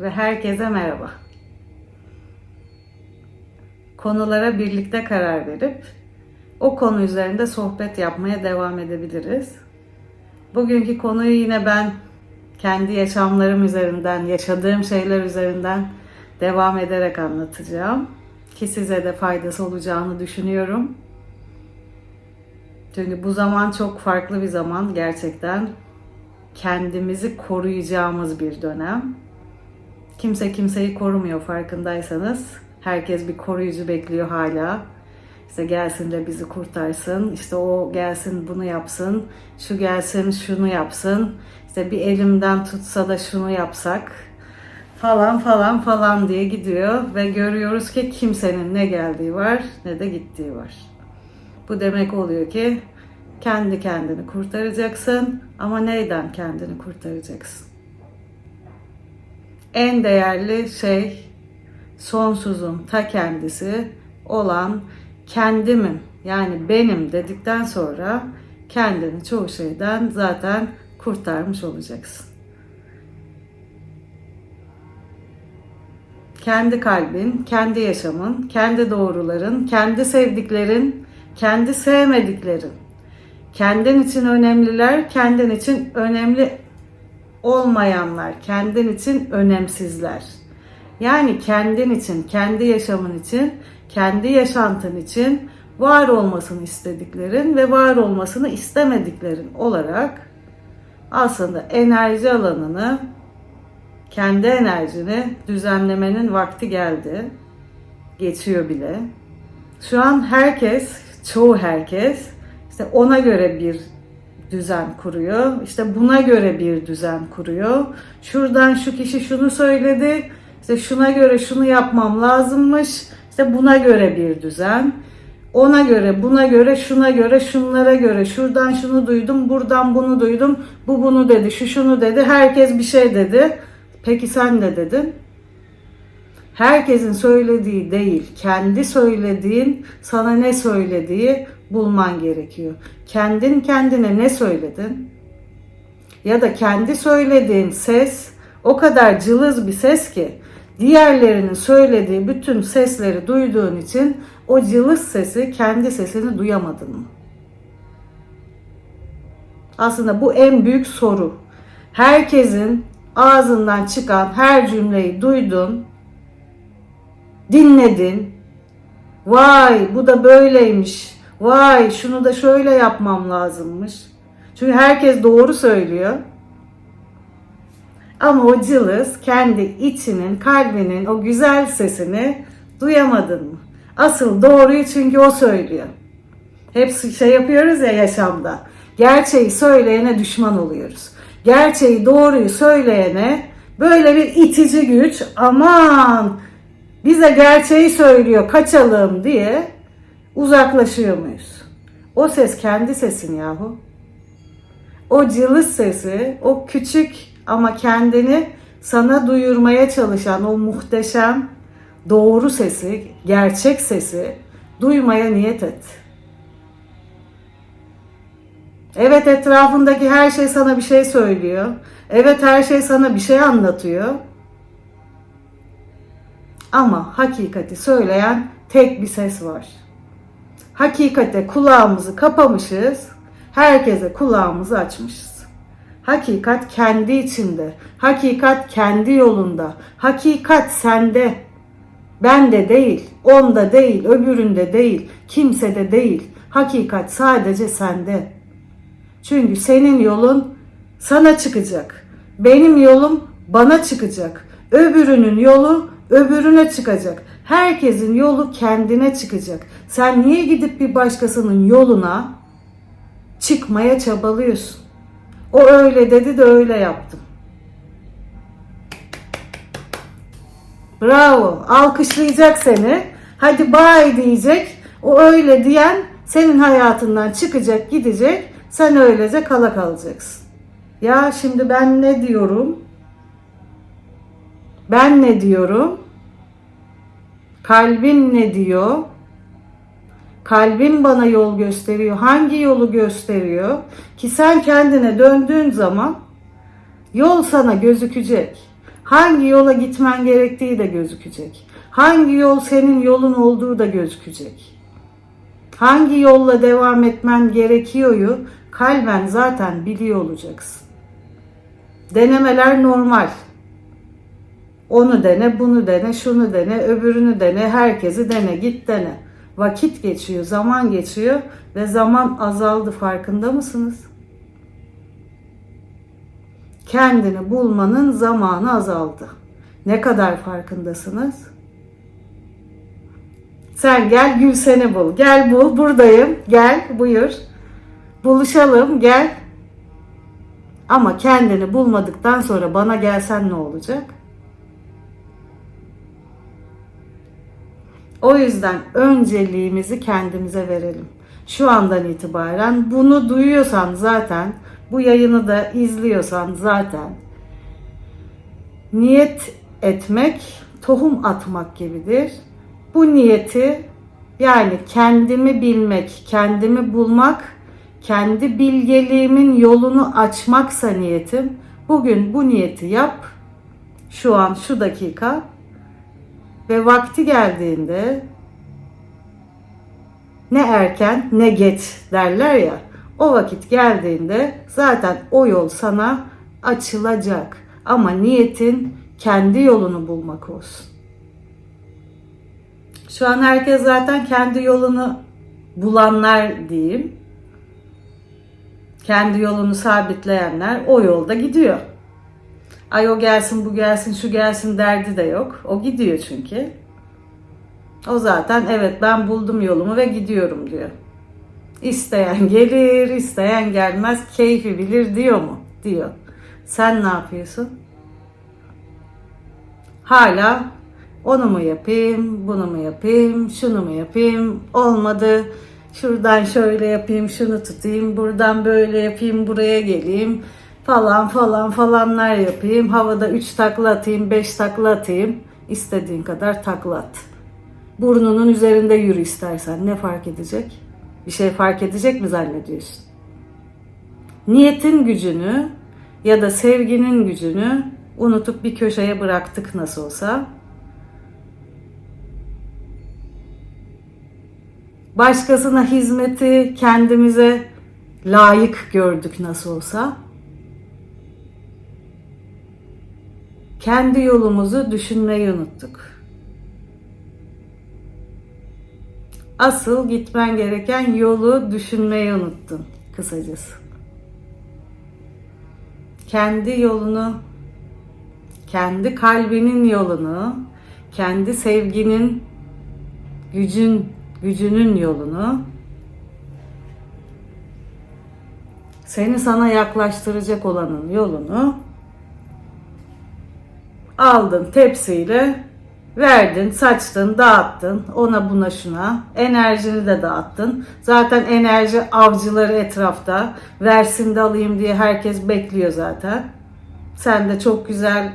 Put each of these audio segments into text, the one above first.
ve herkese merhaba. Konulara birlikte karar verip o konu üzerinde sohbet yapmaya devam edebiliriz. Bugünkü konuyu yine ben kendi yaşamlarım üzerinden, yaşadığım şeyler üzerinden devam ederek anlatacağım. Ki size de faydası olacağını düşünüyorum. Çünkü bu zaman çok farklı bir zaman gerçekten. Kendimizi koruyacağımız bir dönem. Kimse kimseyi korumuyor farkındaysanız. Herkes bir koruyucu bekliyor hala. İşte gelsin de bizi kurtarsın. İşte o gelsin bunu yapsın. Şu gelsin şunu yapsın. İşte bir elimden tutsa da şunu yapsak falan falan falan diye gidiyor ve görüyoruz ki kimsenin ne geldiği var ne de gittiği var. Bu demek oluyor ki kendi kendini kurtaracaksın ama neyden kendini kurtaracaksın? En değerli şey sonsuzun ta kendisi olan kendimin yani benim dedikten sonra kendini çoğu şeyden zaten kurtarmış olacaksın. Kendi kalbin, kendi yaşamın, kendi doğruların, kendi sevdiklerin, kendi sevmediklerin, kendin için önemliler, kendin için önemli olmayanlar, kendin için önemsizler. Yani kendin için, kendi yaşamın için, kendi yaşantın için var olmasını istediklerin ve var olmasını istemediklerin olarak aslında enerji alanını, kendi enerjini düzenlemenin vakti geldi. Geçiyor bile. Şu an herkes, çoğu herkes işte ona göre bir düzen kuruyor. İşte buna göre bir düzen kuruyor. Şuradan şu kişi şunu söyledi. İşte şuna göre şunu yapmam lazımmış. İşte buna göre bir düzen. Ona göre, buna göre, şuna göre, şunlara göre, şuradan şunu duydum, buradan bunu duydum, bu bunu dedi, şu şunu dedi, herkes bir şey dedi. Peki sen ne dedin? Herkesin söylediği değil, kendi söylediğin, sana ne söylediği bulman gerekiyor. Kendin kendine ne söyledin? Ya da kendi söylediğin ses o kadar cılız bir ses ki diğerlerinin söylediği bütün sesleri duyduğun için o cılız sesi kendi sesini duyamadın mı? Aslında bu en büyük soru. Herkesin ağzından çıkan her cümleyi duydun, dinledin. Vay bu da böyleymiş. Vay şunu da şöyle yapmam lazımmış. Çünkü herkes doğru söylüyor. Ama o cılız kendi içinin, kalbinin o güzel sesini duyamadın mı? Asıl doğruyu çünkü o söylüyor. Hep şey yapıyoruz ya yaşamda. Gerçeği söyleyene düşman oluyoruz. Gerçeği doğruyu söyleyene böyle bir itici güç aman bize gerçeği söylüyor kaçalım diye uzaklaşıyor muyuz? O ses kendi sesin yahu. O cılız sesi, o küçük ama kendini sana duyurmaya çalışan o muhteşem doğru sesi, gerçek sesi duymaya niyet et. Evet etrafındaki her şey sana bir şey söylüyor. Evet her şey sana bir şey anlatıyor. Ama hakikati söyleyen tek bir ses var. Hakikate kulağımızı kapamışız, herkese kulağımızı açmışız. Hakikat kendi içinde, hakikat kendi yolunda, hakikat sende. Bende değil, onda değil, öbüründe değil, kimsede değil. Hakikat sadece sende. Çünkü senin yolun sana çıkacak. Benim yolum bana çıkacak. Öbürünün yolu öbürüne çıkacak. Herkesin yolu kendine çıkacak. Sen niye gidip bir başkasının yoluna çıkmaya çabalıyorsun? O öyle dedi de öyle yaptım. Bravo. Alkışlayacak seni. Hadi bay diyecek. O öyle diyen senin hayatından çıkacak, gidecek. Sen öylece kala kalacaksın. Ya şimdi ben ne diyorum? Ben ne diyorum? Kalbim ne diyor? Kalbin bana yol gösteriyor. Hangi yolu gösteriyor? Ki sen kendine döndüğün zaman yol sana gözükecek. Hangi yola gitmen gerektiği de gözükecek. Hangi yol senin yolun olduğu da gözükecek. Hangi yolla devam etmen gerekiyoryu kalben zaten biliyor olacaksın. Denemeler normal. Onu dene, bunu dene, şunu dene, öbürünü dene, herkesi dene, git dene. Vakit geçiyor, zaman geçiyor ve zaman azaldı farkında mısınız? Kendini bulmanın zamanı azaldı. Ne kadar farkındasınız? Sen gel Gülsen'i bul. Gel bul, buradayım. Gel, buyur. Buluşalım, gel. Ama kendini bulmadıktan sonra bana gelsen ne olacak? O yüzden önceliğimizi kendimize verelim. Şu andan itibaren bunu duyuyorsan zaten, bu yayını da izliyorsan zaten niyet etmek tohum atmak gibidir. Bu niyeti yani kendimi bilmek, kendimi bulmak, kendi bilgeliğimin yolunu açmaksa niyetim. Bugün bu niyeti yap. Şu an şu dakika ve vakti geldiğinde ne erken ne geç derler ya. O vakit geldiğinde zaten o yol sana açılacak. Ama niyetin kendi yolunu bulmak olsun. Şu an herkes zaten kendi yolunu bulanlar diyeyim. Kendi yolunu sabitleyenler o yolda gidiyor. Ay o gelsin bu gelsin şu gelsin derdi de yok. O gidiyor çünkü. O zaten evet ben buldum yolumu ve gidiyorum diyor. İsteyen gelir, isteyen gelmez, keyfi bilir diyor mu? Diyor. Sen ne yapıyorsun? Hala onu mu yapayım, bunu mu yapayım, şunu mu yapayım, olmadı. Şuradan şöyle yapayım, şunu tutayım, buradan böyle yapayım, buraya geleyim falan falan falanlar yapayım. Havada 3 takla atayım, 5 takla atayım. İstediğin kadar takla at. Burnunun üzerinde yürü istersen. Ne fark edecek? Bir şey fark edecek mi zannediyorsun? Niyetin gücünü ya da sevginin gücünü unutup bir köşeye bıraktık nasıl olsa. Başkasına hizmeti kendimize layık gördük nasıl olsa. Kendi yolumuzu düşünmeyi unuttuk. Asıl gitmen gereken yolu düşünmeyi unuttun kısacası. Kendi yolunu, kendi kalbinin yolunu, kendi sevginin gücün gücünün yolunu seni sana yaklaştıracak olanın yolunu aldın tepsiyle verdin, saçtın, dağıttın. Ona buna şuna. Enerjini de dağıttın. Zaten enerji avcıları etrafta. Versin de alayım diye herkes bekliyor zaten. Sen de çok güzel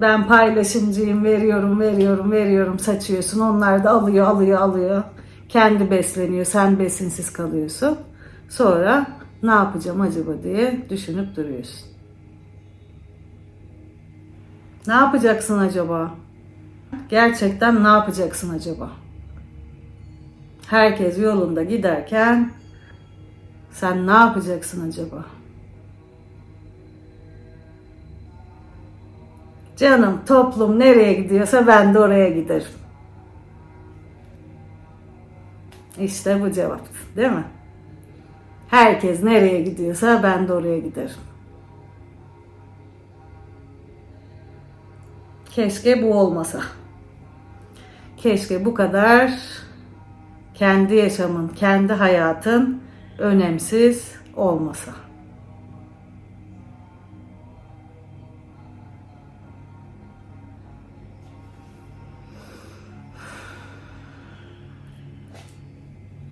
ben paylaşımcıyım, veriyorum, veriyorum, veriyorum saçıyorsun. Onlar da alıyor, alıyor, alıyor. Kendi besleniyor, sen besinsiz kalıyorsun. Sonra ne yapacağım acaba diye düşünüp duruyorsun. Ne yapacaksın acaba? Gerçekten ne yapacaksın acaba? Herkes yolunda giderken sen ne yapacaksın acaba? Canım toplum nereye gidiyorsa ben de oraya giderim. İşte bu cevap, değil mi? Herkes nereye gidiyorsa ben de oraya giderim. Keşke bu olmasa. Keşke bu kadar kendi yaşamın, kendi hayatın önemsiz olmasa.